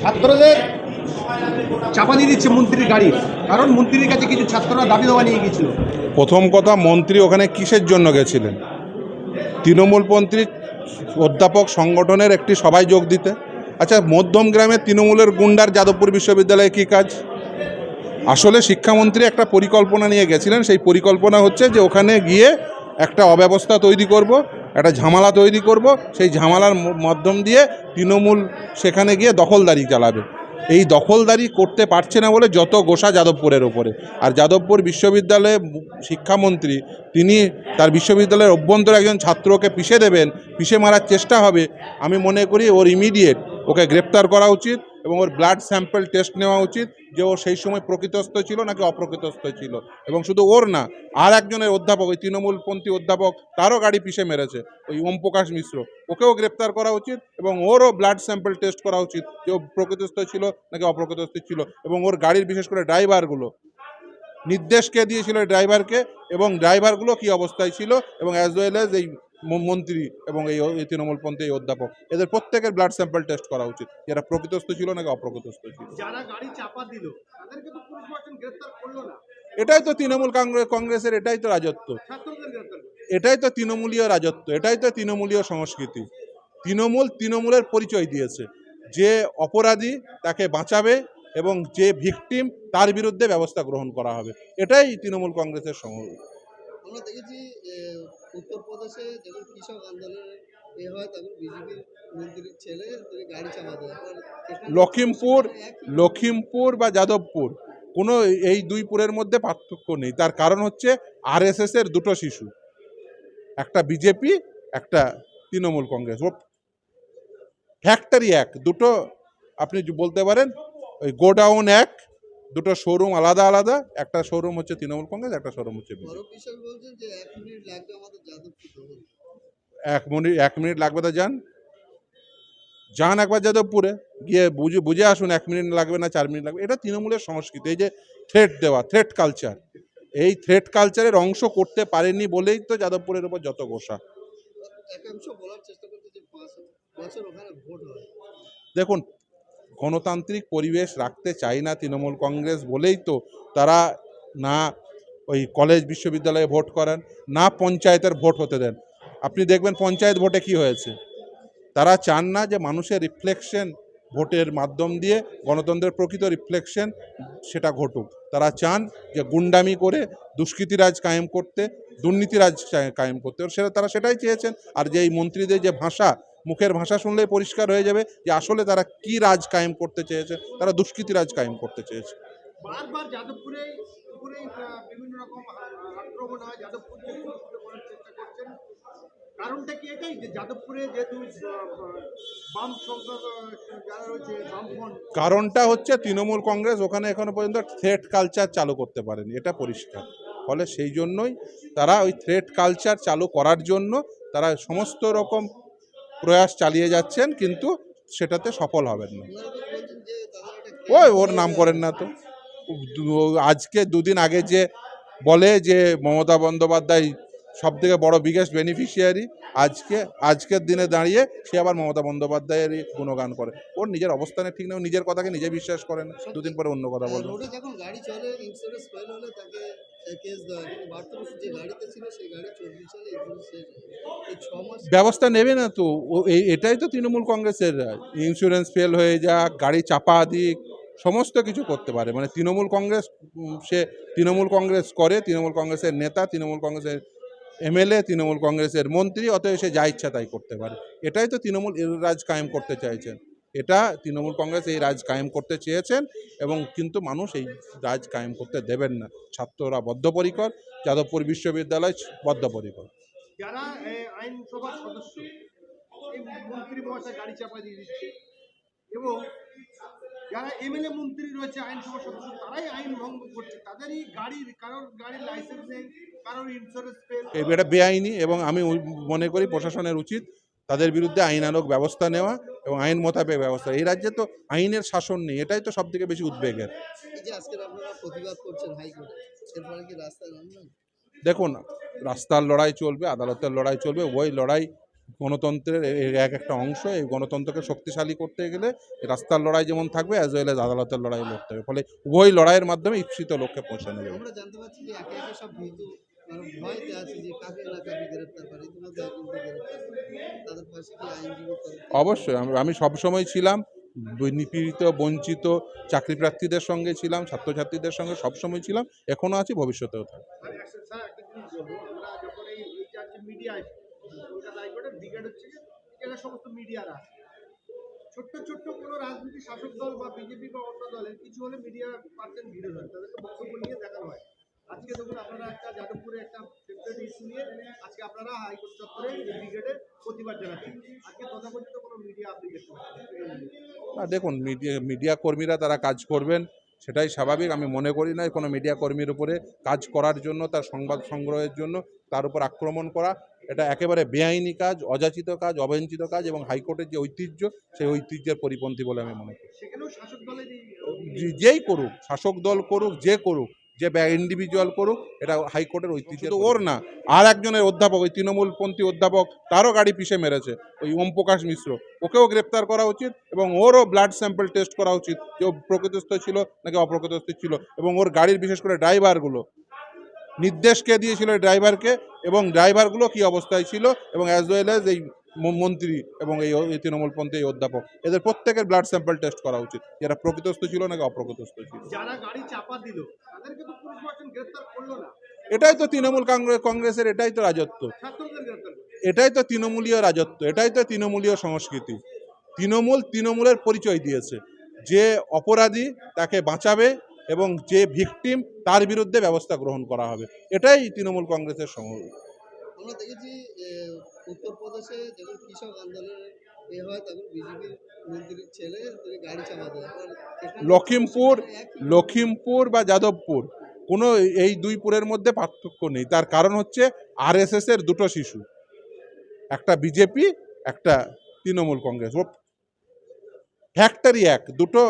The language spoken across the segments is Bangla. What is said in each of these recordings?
ছাত্রদের চাপা দিয়ে দিচ্ছে মন্ত্রীর গাড়ি। কারণ মন্ত্রীর কাছে কিছু ছাত্ররা দাবি দেওয়া নিয়ে গিয়েছিল। প্রথম কথা, মন্ত্রী ওখানে কিসের জন্য গেছিলেন? তৃণমূলপন্থী অধ্যাপক সংগঠনের একটি সভায় যোগ দিতে। আচ্ছা মধ্যম গ্রামের তৃণমূলের গুন্ডার যাদবপুর বিশ্ববিদ্যালয়ে কী কাজ? আসলে শিক্ষামন্ত্রী একটা পরিকল্পনা নিয়ে গেছিলেন। সেই পরিকল্পনা হচ্ছে যে ওখানে গিয়ে একটা অব্যবস্থা তৈরি করব। একটা ঝামেলা তৈরি করব, সেই ঝামেলার মাধ্যম দিয়ে তৃণমূল সেখানে গিয়ে দখলদারি চালাবে। এই দখলদারি করতে পারছে না বলে যত গোসা যাদবপুরের ওপরে। আর যাদবপুর বিশ্ববিদ্যালয়ে শিক্ষামন্ত্রী, তিনি তার বিশ্ববিদ্যালয়ের অভ্যন্তরে একজন ছাত্রকে পিষে দেবেন, পিষে মারার চেষ্টা হবে। আমি মনে করি ওর ইমিডিয়েট ওকে গ্রেপ্তার করা উচিত। এবং ওর ব্লাড স্যাম্পল টেস্ট নেওয়া উচিত যে ও সেই সময় প্রকৃতস্থ ছিল নাকি অপ্রকৃতস্থ ছিল। এবং শুধু ওর না, আর একজনের অধ্যাপক, ওই তৃণমূলপন্থী অধ্যাপক, তারও গাড়ি পিষে মেরেছে, ওই ওম প্রকাশ মিশ্র। ওকেও গ্রেপ্তার করা উচিত এবং ওরও ব্লাড স্যাম্পল টেস্ট করা উচিত যে ও প্রকৃতস্থ ছিল নাকি অপ্রকৃতস্থ ছিল। এবং ওর গাড়ির বিশেষ করে ড্রাইভারগুলো, নির্দেশ কে দিয়েছিল ড্রাইভারকে এবং ড্রাইভারগুলো কি অবস্থায় ছিল এবং অ্যাজ ওয়েল এজ এই মন্ত্রী এবং এই তৃণমূলপন্থী এই অধ্যাপক এদের প্রত্যেকের ব্লাড স্যাম্পল টেস্ট করা উচিত। এরা প্রকৃতস্থ ছিল নাকি অপ্রকৃতস্থ ছিল। যারা গাড়ি চাপা দিল তাদেরকে তো পুলিশ প্রশাসন গ্রেফতার করল না। এটাই তো তৃণমূল কংগ্রেস কংগ্রেসের এটাই তো রাজত্ব। এটাই তো তৃণমূলীয় রাজত্ব এটাই তো তৃণমূলীয় সংস্কৃতি। তৃণমূল তৃণমূলের পরিচয় দিয়েছে। যে অপরাধী তাকে বাঁচাবে এবং যে ভিকটিম তার বিরুদ্ধে ব্যবস্থা গ্রহণ করা হবে। এটাই তৃণমূল কংগ্রেসের সম আমরা দেখেছি উত্তরপ্রদেশে যখন কৃষক আন্দোলনের এ হয় তখন বিজেপির মন্ত্রীর ছেলে তিনি গাড়ি আবার লখিমপুর লখিমপুর বা যাদবপুর কোনো এই দুই পুরের মধ্যে পার্থক্য নেই। তার কারণ হচ্ছে আরএসএস এর দুটো শিশু একটা বিজেপি একটা তৃণমূল কংগ্রেস। ও ফ্যাক্টরি এক দুটো আপনি বলতে পারেন ওই গোডাউন এক দুটো শোরুম আলাদা আলাদা একটা শোরুম হচ্ছে তৃণমূল কংগ্রেস একটা শোরুম হচ্ছে এক মিনিট এক মিনিট লাগবে তো যান। যান একবার যাদবপুরে গিয়ে বুঝে বুঝে আসুন এক মিনিট লাগবে না চার মিনিট লাগবে। এটা তৃণমূলের সংস্কৃতি এই যে থ্রেট দেওয়া থ্রেট কালচার এই থ্রেট কালচারের অংশ করতে পারেনি বলেই তো যাদবপুরের উপর যত গোসা। দেখুন গণতান্ত্রিক পরিবেশ রাখতে চায় না তৃণমূল কংগ্রেস বলেই তো তারা না ওই কলেজ বিশ্ববিদ্যালয়ে ভোট করেন, না পঞ্চায়েতের ভোট হতে দেন। আপনি দেখবেন পঞ্চায়েত ভোটে কি হয়েছে? তারা চান না যে মানুষের রিফ্লেকশন ভোটের মাধ্যম দিয়ে, গণতন্ত্রের প্রকৃত রিফ্লেকশন সেটা ঘটুক। তারা চান যে গুন্ডামি করে দুষ্কৃতিরাজ কায়েম করতে, দুর্নীতিরাজ কায়েম করতে। সেটা তারা সেটাই চেয়েছেন। আর যে এই মন্ত্রীদের যে ভাষা মুখের ভাষা শুনলেই পরিষ্কার হয়ে যাবে যে আসলে তারা কি রাজ কায়েম করতে চেয়েছে তারা দুষ্কৃতি রাজ কায়েম করতে চেয়েছে। বারবার যাদবপুরে বিভিন্ন রকম আক্রমণ হয় যাদবপুরকে করার চেষ্টা করছেন। কারণটা কি এটাই যে যাদবপুরে যেহেতু বাম যারা রয়েছে কারণটা হচ্ছে তৃণমূল কংগ্রেস ওখানে এখনও পর্যন্ত থ্রেট কালচার চালু করতে পারেনি এটা পরিষ্কার। ফলে সেই জন্যই তারা ওই থ্রেট কালচার চালু করার জন্য তারা সমস্ত রকম প্রয়াস চালিয়ে যাচ্ছেন, কিন্তু সেটাতে সফল হবেন না। ওই ওর নাম করেন না তো। আজকে দুদিন আগে যে বলে যে মমতা বন্দ্যোপাধ্যায় সব থেকে বড় বিগেস্ট বেনিফিশিয়ারি আজকে, আজকের দিনে দাঁড়িয়ে সে আবার মমতা বন্দ্যোপাধ্যায়েরই গুণগান করে। ওর নিজের অবস্থানে ঠিক ও নিজের কথাকে নিজে বিশ্বাস করেন দুদিন পরে অন্য কথা বলবে। ব্যবস্থা নেবে না তো? এটাই তো তৃণমূল কংগ্রেসের ইন্স্যুরেন্স ফেল হয়ে যাক, গাড়ি চাপা দিক, সমস্ত কিছু করতে পারে। মানে তৃণমূল কংগ্রেস সে তৃণমূল কংগ্রেস করে, তৃণমূল কংগ্রেসের নেতা, তৃণমূল কংগ্রেসের এমএলএ, তৃণমূল কংগ্রেসের মন্ত্রী, অতএব সে যা ইচ্ছা তাই করতে পারে। এটাই তো তৃণমূল রাজ কায়েম করতে চাইছেন। এটা তৃণমূল কংগ্রেস এই রাজ কায়েম করতে চেয়েছেন এবং কিন্তু মানুষ এই রাজ কায়েম করতে দেবেন না। ছাত্ররা বদ্ধপরিকর যাদবপুর বিশ্ববিদ্যালয় বদ্ধপরিকর। যারা আইনসভার সদস্য মন্ত্রী মহাশয় গাড়ি চাপা দিয়ে দিচ্ছে এবং যারা এমএলএ মন্ত্রী রয়েছে আইনসভার সদস্য তারাই আইন ভঙ্গ করছে। তাদেরই গাড়ির কারোর গাড়ির লাইসেন্স নেই কারোর ইন্স্যুরেন্স এটা বেআইনি এবং আমি মনে করি প্রশাসনের উচিত তাদের বিরুদ্ধে আইনানুগ ব্যবস্থা নেওয়া এবং আইন মোতাবেক ব্যবস্থা। এই রাজ্যে তো আইনের শাসন নেই এটাই তো সব থেকে বেশি উদ্বেগের। দেখুন রাস্তার লড়াই চলবে আদালতের লড়াই চলবে ওই লড়াই গণতন্ত্রের এক একটা অংশ। এই গণতন্ত্রকে শক্তিশালী করতে গেলে রাস্তার লড়াই যেমন থাকবে অ্যাজ ওয়েল এজ আদালতের লড়াই লড়তে হবে। ফলে উভয় লড়াইয়ের মাধ্যমে ঈপ্সিত লক্ষ্যে পৌঁছানো যাবে। ভয়তে আছে যে কাকে না কাকে গ্রেপ্তার করে ইতিমধ্যে একজনকে গ্রেপ্তার তাদের পাশে কি আইনজীবী অবশ্যই আমি সবসময় ছিলাম নিপীড়িত বঞ্চিত চাকরি প্রার্থীদের সঙ্গে ছিলাম ছাত্রছাত্রীদের সঙ্গে সবসময় ছিলাম এখনও আছি ভবিষ্যতেও থাকব। আর একটা- স্যার একটা জিনিস বলব আমরা যখন এই এইটা হচ্ছে মিডিয়া আসে কলকাতা হাইকোর্টের ব্রিগেড হচ্ছে কি এখানে সমস্ত মিডিয়ারা ছোট্ট ছোট্ট কোনো রাজনীতি শাসক দল বা বিজেপি বা অন্য দলের কিছু হলে মিডিয়া পার্সেন্ট ভিড় হয় তাদেরকে বক্তব্য নিয়ে দেখানো হয়। আজকে দেখুন আপনারা একটা যাদবপুরে একটা ইস্যু নিয়ে আজকে আপনারা হাইকোর্ট চত্বরে এই ব্রিগেডের প্রতিবাদ জানাচ্ছেন। আজকে তথাকথিত কোনো মিডিয়া না। দেখুন মিডিয়া মিডিয়া কর্মীরা তারা কাজ করবেন সেটাই স্বাভাবিক। আমি মনে করি না কোনো মিডিয়া কর্মীর উপরে কাজ করার জন্য তার সংবাদ সংগ্রহের জন্য তার উপর আক্রমণ করা এটা একেবারে বেআইনি কাজ অযাচিত কাজ অবাঞ্ছিত কাজ এবং হাইকোর্টের যে ঐতিহ্য সেই ঐতিহ্যের পরিপন্থী বলে আমি মনে করি। যেই করুক শাসক দল করুক যে করুক যে ইন্ডিভিজুয়াল করুক, এটা হাইকোর্টের ঐতিহ্য ওর না, আর একজনের অধ্যাপক, ওই তৃণমূলপন্থী অধ্যাপক, তারও গাড়ি পিষে মেরেছে, ওই ওম প্রকাশ মিশ্র। ওকেও গ্রেপ্তার করা উচিত এবং ওরও ব্লাড স্যাম্পল টেস্ট করা উচিত, যে ও প্রকৃতস্থ ছিল নাকি অপ্রকৃতস্থ ছিল এবং ওর গাড়ির বিশেষ করে ড্রাইভারগুলো। নির্দেশ কে দিয়েছিল ড্রাইভারকে এবং ড্রাইভারগুলো কি অবস্থায় ছিল এবং অ্যাজ ওয়েল অ্যাজ এই মন্ত্রী এবং এই তৃণমূলপন্থী এই অধ্যাপক এদের প্রত্যেকের ব্লাড স্যাম্পল টেস্ট করা উচিত। এরা প্রকৃতস্থ ছিল নাকি অপ্রকৃতস্থ ছিল? যারা গাড়ি চাপা দিল তাদেরকে তো গ্রেফতার করল না। এটাই তো তৃণমূল কংগ্রেস কংগ্রেসের এটাই তো রাজত্ব। এটাই তো তৃণমূলীয় রাজত্ব এটাই তো তৃণমূলীয় সংস্কৃতি। তৃণমূল তৃণমূলের পরিচয় দিয়েছে। যে অপরাধী তাকে বাঁচাবে এবং যে ভিকটিম তার বিরুদ্ধে ব্যবস্থা গ্রহণ করা হবে। এটাই তৃণমূল কংগ্রেসের সম আমরা দেখেছি উত্তরপ্রদেশে যখন কৃষক আন্দোলনের এ হয় তখন বিজেপির মন্ত্রীর ছেলে গাড়ি এবার লখিমপুর লখিমপুর বা যাদবপুর কোনো এই দুই পুরের মধ্যে পার্থক্য নেই। তার কারণ হচ্ছে আরএসএস এর দুটো শিশু একটা বিজেপি একটা তৃণমূল কংগ্রেস। ফ্যাক্টরি এক দুটো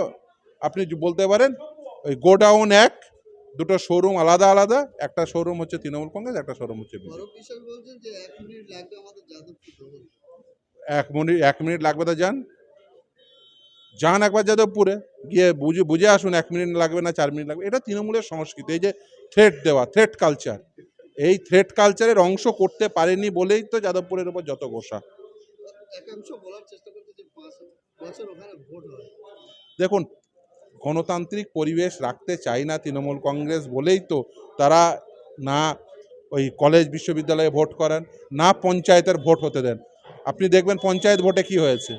আপনি বলতে পারেন ওই গোডাউন এক দুটো শোরুম আলাদা আলাদা একটা শোরুম হচ্ছে তৃণমূল কংগ্রেস একটা শোরুম হচ্ছে এক মিনিট এক মিনিট এক মিনিট লাগবে তো যান। যান একবার যাদবপুরে গিয়ে বুঝে বুঝে আসুন এক মিনিট লাগবে না চার মিনিট লাগবে। এটা তৃণমূলের সংস্কৃতি এই যে থ্রেট দেওয়া থ্রেট কালচার এই থ্রেট কালচারের অংশ করতে পারেনি বলেই তো যাদবপুরের উপর যত গোসা। দেখুন গণতান্ত্রিক পরিবেশ রাখতে চায় না তৃণমূল কংগ্রেস বলেই তো তারা না ওই কলেজ বিশ্ববিদ্যালয়ে ভোট করেন, না পঞ্চায়েতের ভোট হতে দেন। আপনি দেখবেন পঞ্চায়েত ভোটে কি হয়েছে?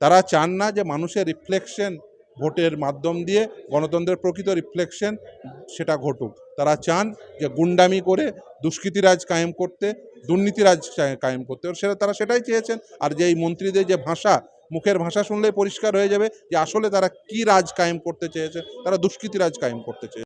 তারা চান না যে মানুষের রিফ্লেকশন ভোটের মাধ্যম দিয়ে, গণতন্ত্রের প্রকৃত রিফ্লেকশন সেটা ঘটুক। তারা চান যে গুন্ডামি করে দুষ্কৃতিরাজ কায়েম করতে, দুর্নীতিরাজ কায়েম করতে। সেটা তারা সেটাই চেয়েছেন। আর যে এই মন্ত্রীদের যে ভাষা মুখের ভাষা শুনলেই পরিষ্কার হয়ে যাবে যে আসলে তারা কি রাজ কায়েম করতে চেয়েছে, তারা দুষ্কৃতি রাজ কায়েম করতে চেয়েছে।